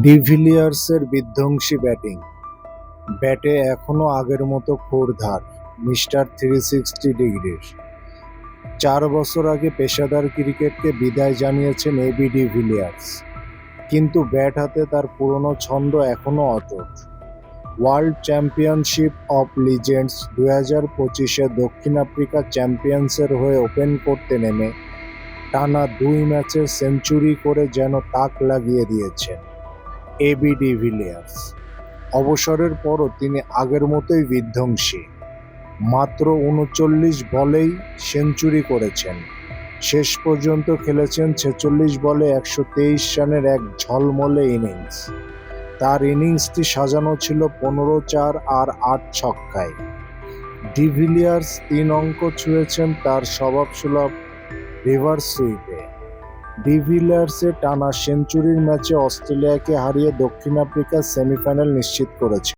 ডিভিলিয়ার্সের বিধ্বংসী ব্যাটিং। ব্যাটে এখনও আগের মতো ক্ষুরধার মিস্টার থ্রি সিক্সটি ডিগ্রির। চার বছর আগে পেশাদার ক্রিকেটকে বিদায় জানিয়েছেন এবি ডিভিলিয়ার্স কিন্তু ব্যাট হাতে তার পুরনো ছন্দ এখনও অটুট। ওয়ার্ল্ড চ্যাম্পিয়নশিপ অফ লিজেন্ডস দু হাজার পঁচিশে দক্ষিণ আফ্রিকা চ্যাম্পিয়ন্সের হয়ে ওপেন করতে নেমে টানা দুই ম্যাচে সেঞ্চুরি করে যেন তাক লাগিয়ে দিয়েছেন। এবি ডিভিলিয়ার্স অবসরের পরও তিনি আগের মতোই বিধ্বংসী। মাত্র উনচল্লিশ বলেই সেঞ্চুরি করেছেন। শেষ পর্যন্ত খেলেছেন ছেচল্লিশ বলে একশো তেইশ রানের এক ঝলমলে ইনিংস। তার ইনিংসটি সাজানো ছিল পনেরো চার আর আট ছক্কায়। ডিভিলিয়ার্স তিন অঙ্ক ছুঁয়েছেন তার স্বভাবসুলভ রিভার্স সুইপে। ডিভিলিয়ার্সে টানা সেঞ্চুরির ম্যাচে অস্ট্রেলিয়াকে হারিয়ে দক্ষিণ আফ্রিকা সেমিফাইনাল নিশ্চিত করেছে।